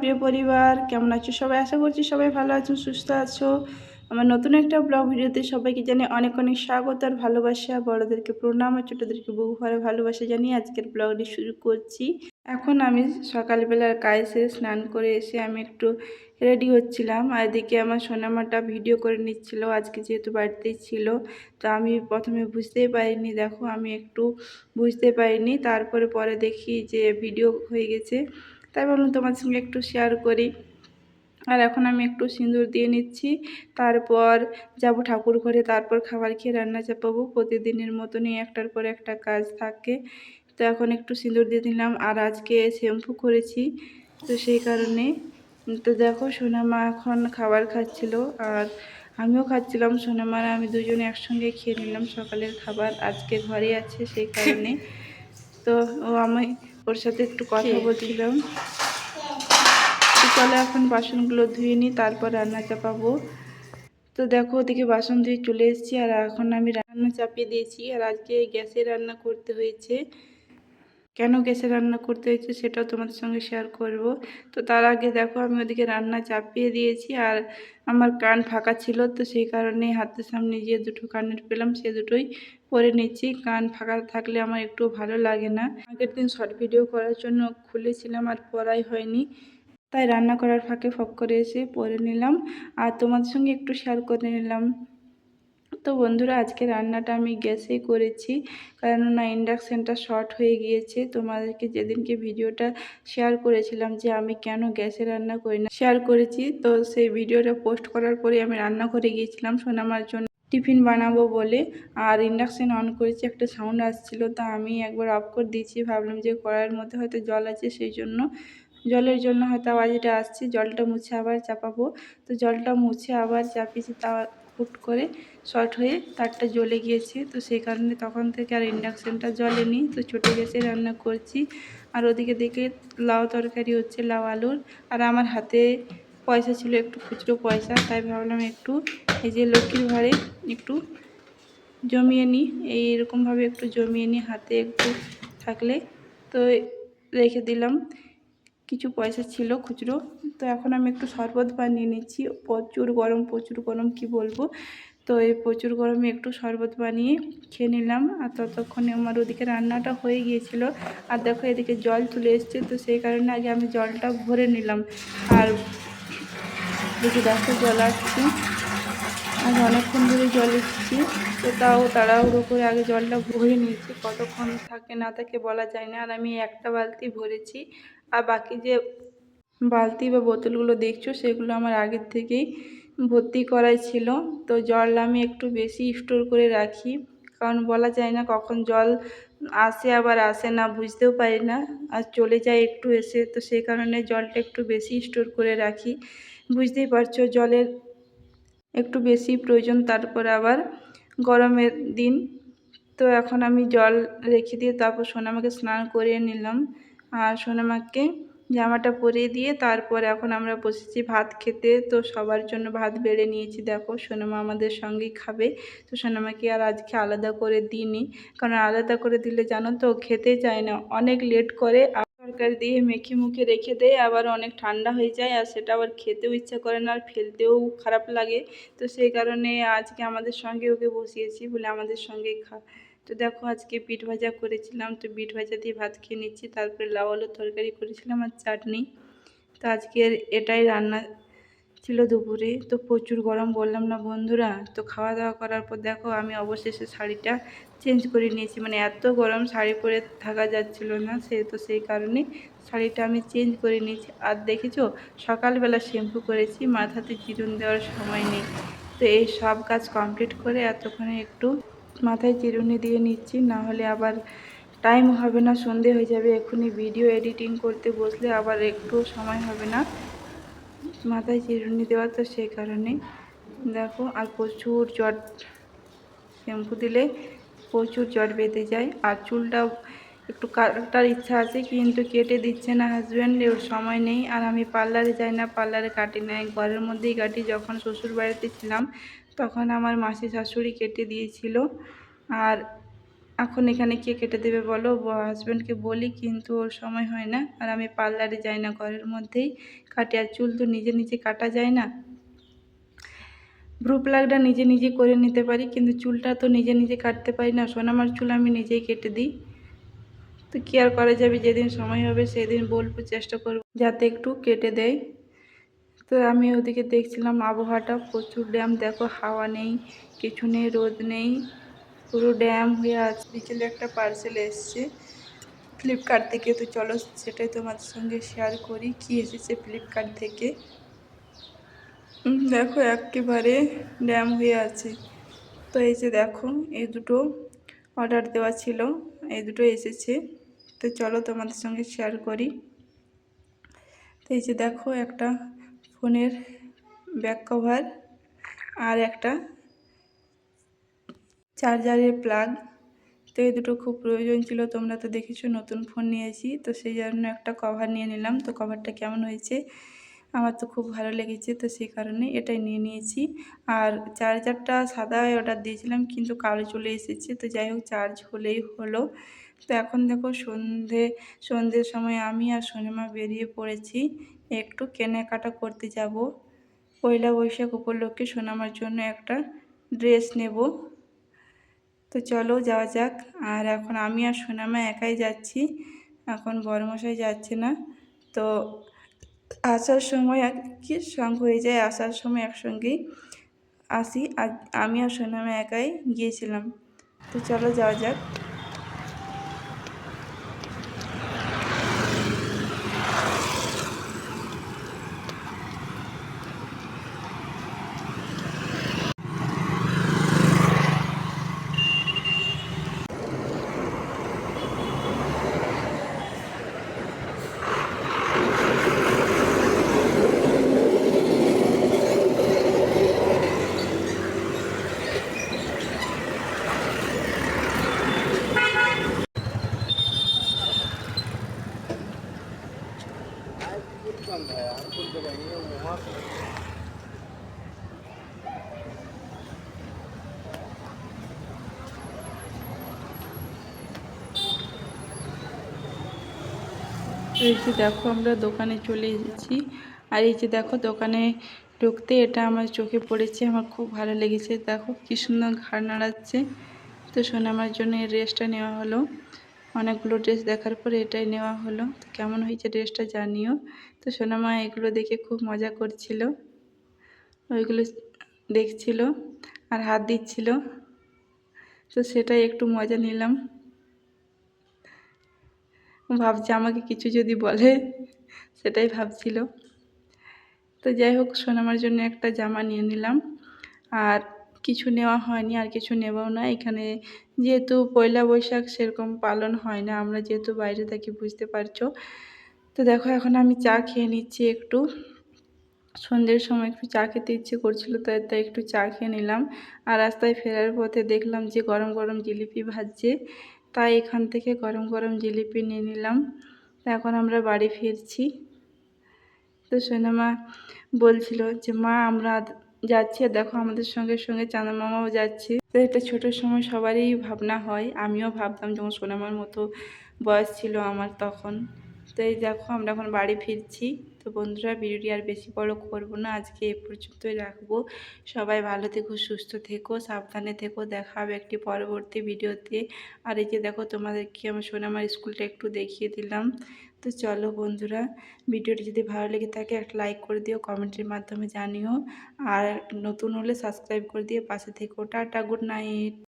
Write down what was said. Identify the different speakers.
Speaker 1: প্রিয় পরিবার। কেমন আছো সবাই? আশা করছি সবাই ভালো আছো, সুস্থ আছো। আমার নতুন একটা ব্লগ ভিডিওতে সবাইকে জানি অনেক অনেক স্বাগত আর ভালোবাসা। বড়োদেরকে প্রণাম আর ছোটোদেরকে বহু ভরে ভালোবাসা জানিয়ে আজকের ব্লগটি শুরু করছি। এখন আমি সকালবেলার কাজ সেরে স্নান করে এসে আমি একটু রেডি হচ্ছিলাম আর এদিকে আমার সোনামাটা ভিডিও করে নিচ্ছিল, আজকে যেহেতু বাড়িতেই ছিল। তো আমি প্রথমে বুঝতেই পারিনি, দেখো আমি একটু বুঝতে পারিনি। তারপরে পরে দেখি যে ভিডিও হয়ে গেছে। তাই ভাবলাম তোমার সঙ্গে একটু শেয়ার করি। আর এখন আমি একটু সিঁদুর দিয়ে নিচ্ছি, তারপর যাব ঠাকুর ঘরে, তারপর খাবার খেয়ে রান্না চাপাবো। প্রতিদিনের মতনই একটার পর একটা কাজ থাকে। তো এখন একটু সিঁদুর দিয়ে দিলাম, আর আজকে শ্যাম্পু করেছি, তো সেই কারণে। তো দেখো সোনামা এখন খাবার খাচ্ছিল, আর আমিও খাচ্ছিলাম। সোনামার আমি দুজনে একসঙ্গে খেয়ে নিলাম সকালের খাবার, আজকে ঘরে আছে সেই কারণে। তো ও আমি ওর সাথে একটু কথা বলছিলাম। চলে এখন বাসনগুলো ধুয়ে নিই তারপর রান্না চাপাবো। তো দেখো ওদিকে বাসন ধুয়ে চলে এসেছি আর এখন আমি রান্না চাপিয়ে দিয়েছি আর আজকে গ্যাসে রান্না করতে হয়েছে। কেন গ্যাসে রান্না করতে হয়েছে সেটাও তোমাদের সঙ্গে শেয়ার করব। তো তার আগে দেখো, আমি ওদিকে রান্না চাপিয়ে দিয়েছি আর আমার কান ফাঁকা ছিল, তো সেই কারণে হাতের সামনে যে দুটো কানের পেলাম সে দুটোই পরে নিচ্ছি। কান ফাঁকা থাকলে আমার একটু ভালো লাগে না। আগের দিন শর্ট ভিডিও করার জন্য খুলেছিলাম আর পড়াই হয়নি। তাই রান্না করার ফাঁকে ফক করে এসে পরে নিলাম। আর তোমাদের সঙ্গে একটু শেয়ার করে নিলাম। তো বন্ধুরা, আজকে রান্নাটা আমি গ্যাসেই করেছি। কেননা ইন্ডাকশানটা শর্ট হয়ে গিয়েছে। তোমাদেরকে যেদিনকে ভিডিওটা শেয়ার করেছিলাম যে আমি কেন গ্যাসে রান্না করি না শেয়ার করেছি। তো সেই ভিডিওটা পোস্ট করার পরে আমি রান্না করে গিয়েছিলাম সোনামার জন্য টিফিন বানাবো বলে। আর ইন্ডাকশান অন করেছি, একটা সাউন্ড আসছিল। তা আমি একবার অফ করে দিয়েছি। ভাবলাম যে কড়াইয়ের মধ্যে হয়তো জল আছে সেই জন্য। জলের জন্য হয়তো আওয়াজটা আসছে। জলটা মুছে আবার চাপাবো। তো জলটা মুছে আবার চাপিয়েছি, তা হুট করে শর্ট হয়ে তারটা জ্বলে গিয়েছে। তো সেই কারণে তখন থেকে আর ইন্ডাকশানটা জ্বলেনি। তো ছোটো গ্যাসে রান্না করছি। আর ওদিকে দেখে লাউ তরকারি হচ্ছে, লাউ আলুর। আর আমার হাতে পয়সা ছিল একটু খুচরো পয়সা, তাই ভাবলাম একটু এই যে লক্ষ্মীর ঘরে একটু জমিয়ে নিই। এইরকমভাবে একটু জমিয়ে নিই, হাতে একটু থাকলে। তো রেখে দিলাম। কিছু পয়সা ছিল খুচরো। তো এখন আমি একটু শরবত বানিয়ে নিচ্ছি। প্রচুর গরম প্রচুর গরম, কি বলব? তো এই প্রচুর গরমে একটু শরবত বানিয়ে খেয়ে নিলাম। আর ততক্ষণে আমার ওদিকে রান্নাটা হয়ে গিয়েছিল। আর দেখো এদিকে জল তুলে এসছে। তো সেই কারণে আগে আমি জলটা ভরে নিলাম। আর দেখি দেখো জল আসছে। আর অনেকক্ষণ ধরে জল এসেছি। তো তাও তাড়াহুড়ো করে আগে জলটা ভরে নিয়েছি। কতক্ষণ থাকে না থাকে বলা যায় না। আর আমি একটা বালতি ভরেছি। আর বাকি যে বালতি বা বোতলগুলো দেখছ, সেগুলো আমার আগের থেকেই ভর্তি করাই ছিল। তো জল আমি একটু বেশি স্টোর করে রাখি, কারণ বলা যায় না কখন জল আসে আবার আসে না, বুঝতেও পারি না। আর চলে যায় একটু এসে, তো সেই কারণে জলটা একটু বেশি স্টোর করে রাখি। বুঝতেই পারছ জলের একটু বেশি প্রয়োজন, তারপর আবার গরমের দিন। তো এখন আমি জল রেখে দিয়ে তারপর সোনামাকে স্নান করিয়ে নিলাম। আর সোনামাকে জামাটা পরিয়ে দিয়ে তারপর এখন আমরা বসেছি ভাত খেতে। তো সবার জন্য ভাত বেড়ে নিয়েছি। দেখো, সোনামা আমাদের সঙ্গেই খাবে। তো সোনামাকে আর আজকে আলাদা করে দিইনি। কারণ আলাদা করে দিলে জানো তো, খেতে চায় না। অনেক লেট করে তরকারি দিয়ে মেখে মুখে রেখে দেয়, আবার অনেক ঠান্ডা হয়ে যায় আর সেটা আবার খেতেও ইচ্ছা করে না আর ফেলতেও খারাপ লাগে। তো সেই কারণে আজকে আমাদের সঙ্গে ওকে বসিয়েছি বলে আমাদের সঙ্গেই খা তো দেখো আজকে পিঠ ভাজা করেছিলাম, তো পিঠ ভাজা দিয়ে ভাত খেয়ে নিচ্ছি। তারপরে লাউ আলুর তরকারি করেছিলাম আর চাটনি। তো আজকের এটাই রান্না ছিল দুপুরে। তো প্রচুর গরম বললাম না বন্ধুরা, তো খাওয়া দাওয়া করার পর দেখো আমি অবশেষে শাড়িটা চেঞ্জ করে নিয়েছি। মানে এত গরম শাড়ি পরে থাকা যাচ্ছিল না সে, তো সেই কারণে শাড়িটা আমি চেঞ্জ করে নিয়েছি। আর দেখেছ, সকালবেলা শ্যাম্পু করেছি, মাথাতে চিরুন দেওয়ার সময় নেই। তো এই সব কাজ কমপ্লিট করে এতক্ষণে একটু মাথায় চিরুনি দিয়ে নিচ্ছি না হলে আবার টাইম হবে না, সন্ধে হয়ে যাবে, এখনই ভিডিও এডিটিং করতে বসলে আবার একটু সময় হবে না। মাথায় চিরুনি দেওয়া তো সেই কারণে। দেখো, আর প্রচুর জট শ্যাম্পু দিলে প্রচুর জট বেঁধে যায়, আর চুলটাও একটু কাটার ইচ্ছা আছে, কিন্তু কেটে দিচ্ছে না হাজব্যান্ড ওর সময় নেই, আর আমি পার্লারে যাই না পার্লারে কাটি না ঘরের মধ্যেই কাটি, যখন শ্বশুর বাড়িতে ছিলাম তখন আমার মাসি শাশুড়ি কেটে দিয়েছিল। আর এখন এখানে কে কেটে দেবে বলো? হাজব্যান্ডকে বলি, কিন্তু ওর সময় হয় না। আর আমি পার্লারে যাই না ঘরের মধ্যেই। কাটি, আর চুল তো নিজে নিজে কাটা যায় না। ভ্রু প্লাগটা নিজে নিজে করে নিতে পারি, কিন্তু চুলটা তো নিজে নিজে কাটতে পারি না। সোনামার চুল আমি নিজেই কেটে দিই। তো কি আর করা যাবে? যেদিন সময় হবে, সেদিন বলব, চেষ্টা করব, যাতে একটু কেটে দেয়। তো আমি ওদিকে দেখছিলাম আবহাওয়াটা, প্রচুর ড্যাম। দেখো, হাওয়া নেই, কিছু নেই, রোদ নেই, পুরো ড্যাম হয়ে আছে। বিকেলে একটা পার্সেল এসছে। ফ্লিপকার্ট থেকে তো চলো, সেটাই তোমাদের সঙ্গে শেয়ার করি। কি এসেছে ফ্লিপকার্ট থেকে? দেখো, একেবারে ড্যাম হয়ে আছে। তো এই যে দেখো, এই দুটো অর্ডার দেওয়া ছিল, এই দুটো এসেছে। তো চলো তোমাদের সঙ্গে শেয়ার করি। তো এই যে দেখো, একটা ফোনের ব্যাক কভার আর একটা চার্জারের প্লাগ তো এই দুটো খুব প্রয়োজন ছিল, তোমরা তো দেখেছ নতুন ফোন নিয়েছি, তো সেই জন্য একটা কভার নিয়ে নিলাম। তো কভারটা কেমন হয়েছে? আমার তো খুব ভালো লেগেছে, তো সেই কারণে এটাই নিয়ে নিয়েছি। আর চার্জারটা সাদা অর্ডার দিয়েছিলাম, কিন্তু কালো চলে এসেছে, তো যাই হোক চার্জ হলেই হলো। তো এখন দেখো সন্ধে সন্ধ্যের সময় আমি আর সোনেমা বেরিয়ে পড়েছি। একটু কেনাকাটা করতে যাব। পয়লা বৈশাখ উপলক্ষে সোনামার জন্য একটা ড্রেস নেব। তো চলো যাওয়া যাক। আর এখন আমি আর সোনামা একাই যাচ্ছি। এখন বড়মশাই যাচ্ছে না। তো আসার সময় কি সঙ্গ হয়ে যায় আসার সময় একসঙ্গেই আসি। আর আমি আর সোনামা একাই গিয়েছিলাম। তো চলো যাওয়া যাক। এই যে দেখো আমরা দোকানে চলে এসেছি। আর এই যে দেখো দোকানে ঢুকতে এটা আমার চোখে পড়েছে, আমার খুব ভালো লেগেছে। দেখো কি সুন্দর ঘাড় নাড়াচ্ছে। তো শোনো আমার জন্য এই ড্রেসটা নেওয়া হলো। অনেকগুলো ড্রেস দেখার পরে এটাই নেওয়া হলো। কেমন হয়েছে ড্রেসটা জানিও। তো সোনামা এগুলো দেখে খুব মজা করছিল। ওইগুলো দেখছিল আর হাত দিচ্ছিল। তো সেটাই একটু মজা নিলাম। ভাবছে, আমাকে কিছু যদি বলে, সেটাই ভাবছিল। তো যাই হোক, সোনামার জন্য একটা জামা নিয়ে নিলাম। আর কিছু নেওয়া হয়নি, আর কিছু নেবও না। এখানে যেহেতু পয়লা বৈশাখ সেরকম পালন হয় না, আমরা যেহেতু বাইরে থাকি, বুঝতে পারছ। তো দেখো, এখন আমি চা খেয়ে নিচ্ছি একটু। সন্ধ্যের সময় একটু চা খেতে ইচ্ছে করছিল, তাই তাই একটু চা খেয়ে নিলাম। আর রাস্তায় ফেরার পথে দেখলাম যে গরম গরম জিলিপি ভাজছে। তাই এখান থেকে গরম গরম জিলিপি নিয়ে নিলাম। এখন আমরা বাড়ি ফিরছি। তো সোনামা বলছিল যে, মা, আমরা যাচ্ছি। আর দেখো আমাদের সঙ্গে সঙ্গে চাঁদা মামাও যাচ্ছে। তো এটা ছোটোর সময় সবারই ভাবনা হয়। আমিও ভাবতাম যখন সোনামার মতো বয়স ছিল আমার তখন। তো এই দেখো আমরা এখন বাড়ি ফিরছি। তো বন্ধুরা ভিডিওটি আর বেশি বড় করব না, আজকে এ পর্যন্তই রাখব। সবাই ভালো থেকো, সুস্থ থেকো, সাবধানে থেকো, দেখা হবে একটি পরবর্তী ভিডিওতে। আর এই যে দেখো তোমাদেরকে আমার সোনামার স্কুলটা একটু দেখিয়ে দিলাম। তো চলো বন্ধুরা, ভিডিওটি যদি ভালো লেগে থাকে একটা লাইক করে দিও, কমেন্টের মাধ্যমে জানিও। আর নতুন হলে সাবস্ক্রাইব করে দিয়ে পাশে থেকো। Tata, good night.